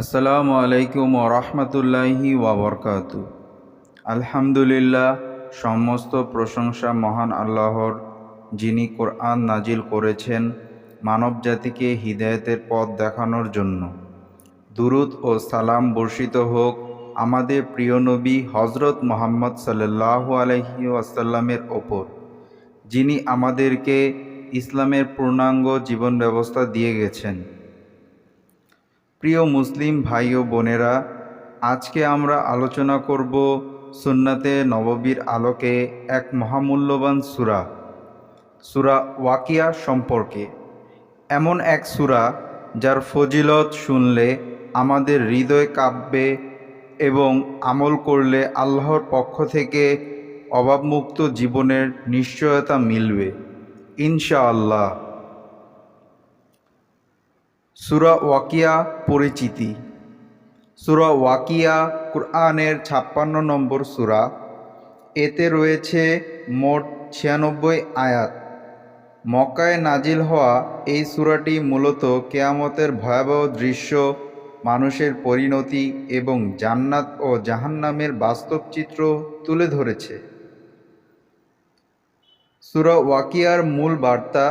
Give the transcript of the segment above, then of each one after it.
আসসালামু আলাইকুম ওরহমতুল্লাহি ওয়াবরকাত আলহামদুলিল্লাহ, সমস্ত প্রশংসা মহান আল্লাহর, যিনি কোরআন নাজিল করেছেন মানব জাতিকে হৃদায়তের পথ দেখানোর জন্য। দুরুদ ও সালাম বর্ষিত হোক আমাদের প্রিয় নবী হজরত মোহাম্মদ সাল্লাহ আলহি আসাল্লামের ওপর, যিনি আমাদেরকে ইসলামের পূর্ণাঙ্গ জীবন ব্যবস্থা দিয়ে গেছেন। প্রিয় মুসলিম ভাই ও বোনেরা, আজকে আমরা আলোচনা করব সুন্নাতে নববীর আলোকে এক মহামূল্যবান সুরা সুরা ওয়াকিয়া সম্পর্কে। এমন এক সুরা যার ফজিলত শুনলে, আমাদের হৃদয় কাঁপবে এবং আমল করলে আল্লাহর পক্ষ থেকে অভাবমুক্ত জীবনের নিশ্চয়তা মিলবে। ইনশাআল্লাহ। সুরা ওয়াকিয়া পরিচিতি। সুরা ওয়াকিয়া কুরআনের ছাপ্পান্ন নম্বর সুরা। এতে রয়েছে মোট ছিয়ানব্বই আয়াত। মক্কায় নাজিল হওয়া এই সুরাটি মূলত কেয়ামতের ভয়াবহ দৃশ্য, মানুষের পরিণতি এবং জান্নাত ও জাহান্নামের বাস্তব চিত্র তুলে ধরেছে। সুরা ওয়াকিয়ার মূল বার্তা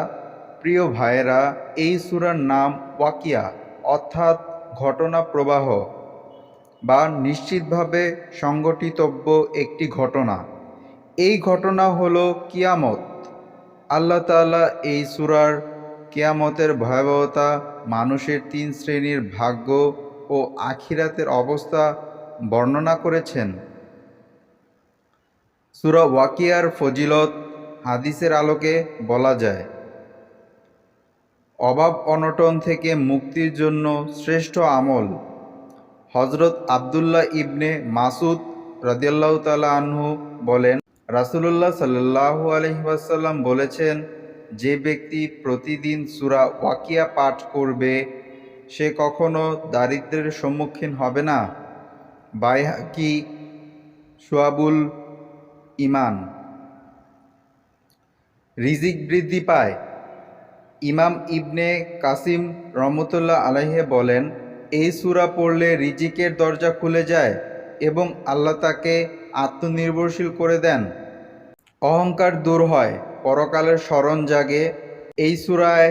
প্রিয় ভাইয়েরা, এই সুরার নাম ওয়াকিয়া, অর্থাৎ ঘটনা প্রবাহ বা নিশ্চিতভাবে সংগঠিতব্য একটি ঘটনা। এই ঘটনা হলো কিয়ামত। আল্লাহ তাআলা এই সুরার কিয়ামতের ভয়াবহতা, মানুষের তিন শ্রেণির ভাগ্য ও আখিরাতের অবস্থা বর্ণনা করেছেন। সুরা ওয়াকিয়ার ফজিলত হাদিসের আলোকে বলা যায়। অভাব অনটন থেকে মুক্তির জন্য শ্রেষ্ঠ আমল। হজরত আবদুল্লাহ ইবনে মাসুদ রদিয়াল্লাহ তালা আনহু বলেন, রাসুলুল্লাহ সাল্লাহু আলহিবাসাল্লাম বলেছেন, যে ব্যক্তি প্রতিদিন সুরা ওয়াকিয়া পাঠ করবে, সে কখনো দারিদ্রের সম্মুখীন হবে না। বাইহাকি সোয়াবুল ইমান রিজিক বৃদ্ধি পায়। ইমাম ইবনে কাসিম রহমতুল্লাহ আলাহে বলেন, এই সুরা পড়লে রিজিকের দরজা খুলে যায় এবং আল্লাহ তাকে আত্মনির্ভরশীল করে দেন। অহংকার দূর হয়, পরকালের স্মরণ জাগে। এই সুরায়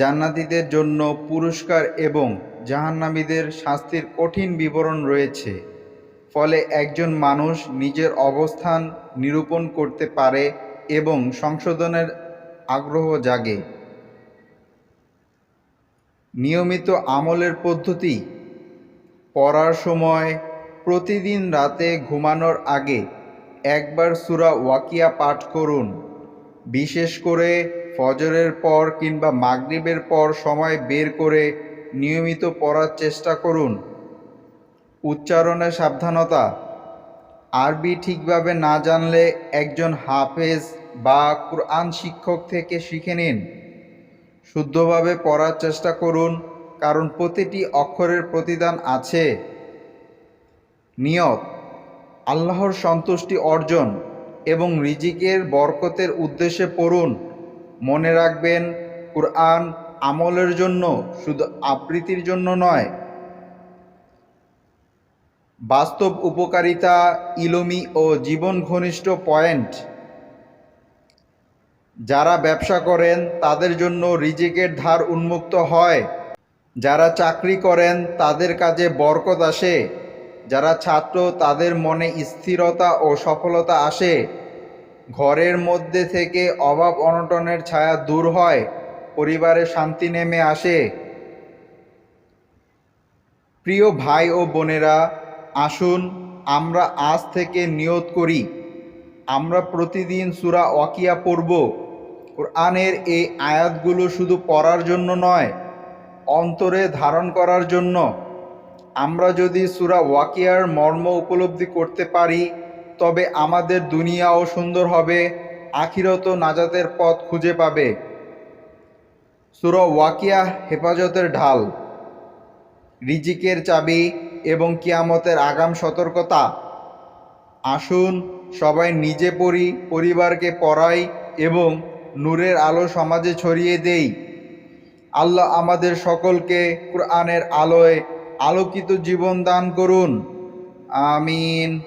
জান্নাতীদের জন্য পুরস্কার এবং জাহান্নামীদের শাস্তির কঠিন বিবরণ রয়েছে। ফলে একজন মানুষ নিজের অবস্থান নিরূপণ করতে পারে এবং সংশোধনের আগ্রহ জাগে। নিয়মিত আমলের পদ্ধতি। পড়ার সময় প্রতিদিন রাতে ঘুমানোর আগে একবার সুরা ওয়াকিয়া পাঠ করুন। বিশেষ করে ফজরের পর কিংবা মাগরিবের পর সময় বের করে নিয়মিত পড়ার চেষ্টা করুন। উচ্চারণে সাবধানতা। আরবি ঠিকভাবে না জানলে একজন হাফেজ বা কোরআন শিক্ষক থেকে শিখে নিন। শুদ্ধভাবে পড়ার চেষ্টা করুন, কারণ প্রতিটি অক্ষরের প্রতিদান আছে। নিয়ত, আল্লাহর সন্তুষ্টি অর্জন এবং রিজিকের বরকতের উদ্দেশ্যে পড়ুন। মনে রাখবেন, কুরআন আমলের জন্য শুধু আবৃত্তির জন্য নয়। বাস্তব উপকারিতা, ইলমি ও জীবন ঘনিষ্ঠ পয়েন্ট। যারা ব্যবসা করেন, তাদের জন্য রিজিকের ধার উন্মুক্ত হয়। যারা চাকরি করেন, তাদের কাজে বরকত আসে। যারা ছাত্র, তাদের মনে স্থিরতা ও সফলতা আসে। ঘরের মধ্যে থেকে অভাব অনটনের ছায়া দূর হয়, পরিবারে শান্তি নেমে আসে। প্রিয় ভাই ও বোনেরা, আসুন আমরা আজ থেকে নিয়ত করি। আমরা প্রতিদিন সুরা ওয়াকিয়া পড়ব। কোরআনের এই আয়াতগুলো শুধু পড়ার জন্য নয়, অন্তরে ধারণ করার জন্য। আমরা যদি সুরা ওয়াকিয়ার মর্ম উপলব্ধি করতে পারি, তবে আমাদের দুনিয়াও সুন্দর হবে, আখিরত নাজাতের পথ খুঁজে পাবে। সুরা ওয়াকিয়া হেফাজতের ঢাল, রিজিকের চাবি এবং কিয়ামতের আগাম সতর্কতা। আসুন সবাই নিজে পড়ি পরিবারকে পড়াই এবং নূরের আলো সমাজে ছড়িয়ে দেই। আল্লাহ আমাদের সকলকে কোরআনের আলোয় আলোকিত জীবন দান করুন। আমিন।